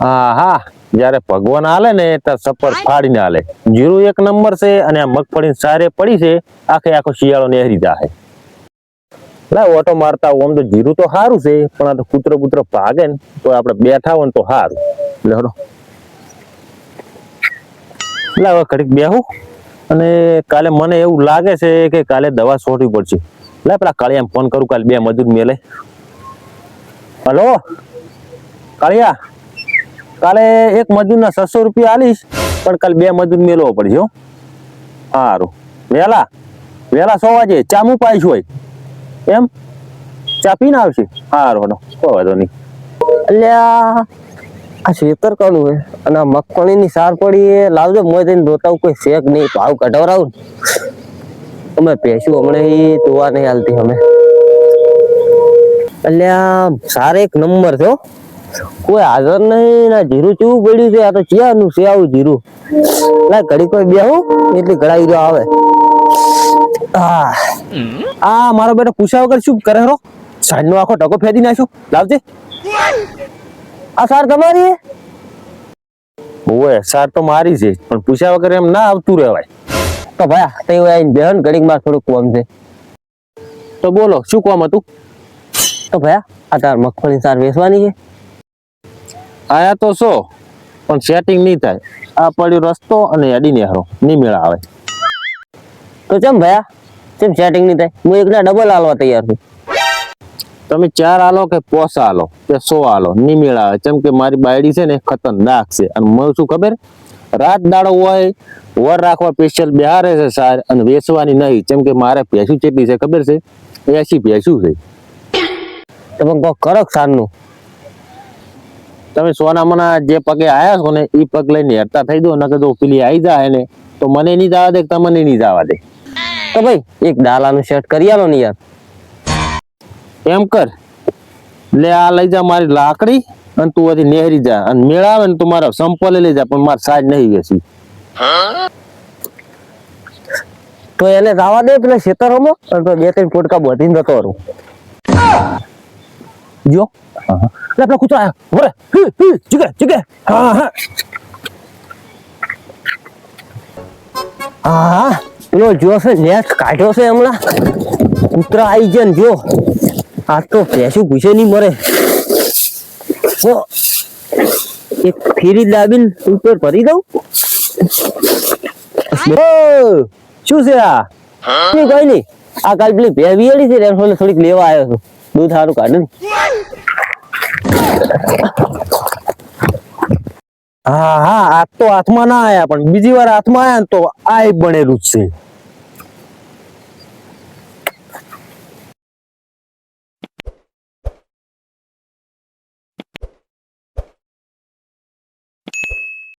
હા હા જ્યારે ભગવાન આલે ને ત્યારે સપર ફાડીને આલે જીરું એક નંબર છે અને આ મગફળી સારે પડી છે આખે આખો શિયાળો નેહરી જાય લા ઓટો મારતા આમ તો જીરું તો સારું છે પણ આ તો કૂતરો કૂતરો ભાગે ને તો આપણે બેઠા હોય ને તો સારું એટલે હળો લા હવે ઘડીક બેહું. અને કાલે મને એવું લાગે છે કે કાલે દવા છોડવી પડશે. લા પેલા કાળિયા ફોન કરું કાલે બે મજૂર મેલે. હલો? કાળિયા? કાલે એક મજૂરના છસો રૂપિયા આલીશ, પણ કાલે બે મજૂર મેળવો પડશે સારું વહેલા વહેલા સો વાગે, ચા હું હોય. એમ? ચા પીને આવશે? સારું કોઈ વાંધો નહીં. અલ્યા, આ શેતર કાનું હે, અને આ મગફળીની સાર પડી એ લાવજો મોય થઈને ધોતાવું કોઈ શેક નહીં. ભાવ કઢાવરાવું અમે પેશું હમણાં એ જોવા નહીં હાલતી, અમે. અલ્યા, સાર એક નંબર હો. કોઈ હાજર નહીં, ના જીરું ચેવું પડ્યું છે? આ તો ચિયાનું છે આવું જીરું. ના ઘડી કોઈ બેહું, એટલી ઘડાઈ રહ્યો આવે. આ મારો બેટો પૂછ્યા વગર શું કરે રો સાંજનો આખો ટકો ફેદી નાખ્યો. લાવજે. આ સાર તમારી ઓએ સાર તો મારી છે, પણ પૂછ્યા વગર એમ ના આવતું રહેવાય. તો ભાઈ તે આવીને બેહન ઘડીકમાં થોડુંક કોમ છે. તો બોલો, શું કોમ હતું? તો ભાઈ, આ તાર મગફળી સાર વેચવાની છે. આયા તો સો પણ સેટિંગ નહીં થાય. આ પડ્યો રસ્તો અને અડી નેહરો. નહીં મેળા આવે. તો ચમ ભયા, ચમ સેટિંગ નહીં થાય? હું એકના ડબલ હાલવા તૈયાર છું. તમે ચાર આલો કે પોસ આલો કે સો આલો નહીં મેળા આવે. જેમ કે મારી બાયડી છે ને ખતરનાક છે. અને મને શું ખબર? રાત દાડો હોય, વર રાખવા સ્પેશિયલ બિહારે છે સાર અને વેચવાની નહીં. જેમ કે મારે ભેંસું ચેપી છે, ખબર છે? એસી ભેંસું છે. તમે કહો કરો સારનું તમે સોનામાના જે પગે આયા છો ને એ પગ લઈને હેરતા થઈ દો નકર જો પેલી આવી જાય ને, તો મને નહીં જવા દે તમને નહીં જવા દે. તો ભાઈ, એક ડાલાનું શર્ટ કરી આલો ને યાર. એમ કર. લે, આ લઈ જા મારી લાકડી અને તું હજી નેહરી જા. અને મેળાવે ને તું મારા સંપલે લઈ જા, પણ મારે સાજ નહીં વેચી તો એને જવા દે પેલા ખેતરોમાં અને તો બે ત્રણ પોટકા બધીને જતો રહું. જો લે પેલા કૂતરો આયો વરે હી હી જીગે જીગે હા હા હા પેલો જો છે નેટ કાઢ્યો છે હમણાં કૂતરા આવી જાય ને જો આ તો પેશું ઘૂસે નહીં મરે એક ફીરી દાબીને ઉપર ભરી દઉં શું છે આ કઈ કોઈ નહીં આ કાલ પેલી ભેવી છે ને એમ થોડીક લેવા આવ્યો છું દૂધ સારું કાઢું હા હા, આ તો હાથમાં ના આયા, પણ બીજી વાર હાથમાં આયા તો આ બનેલું જ છે.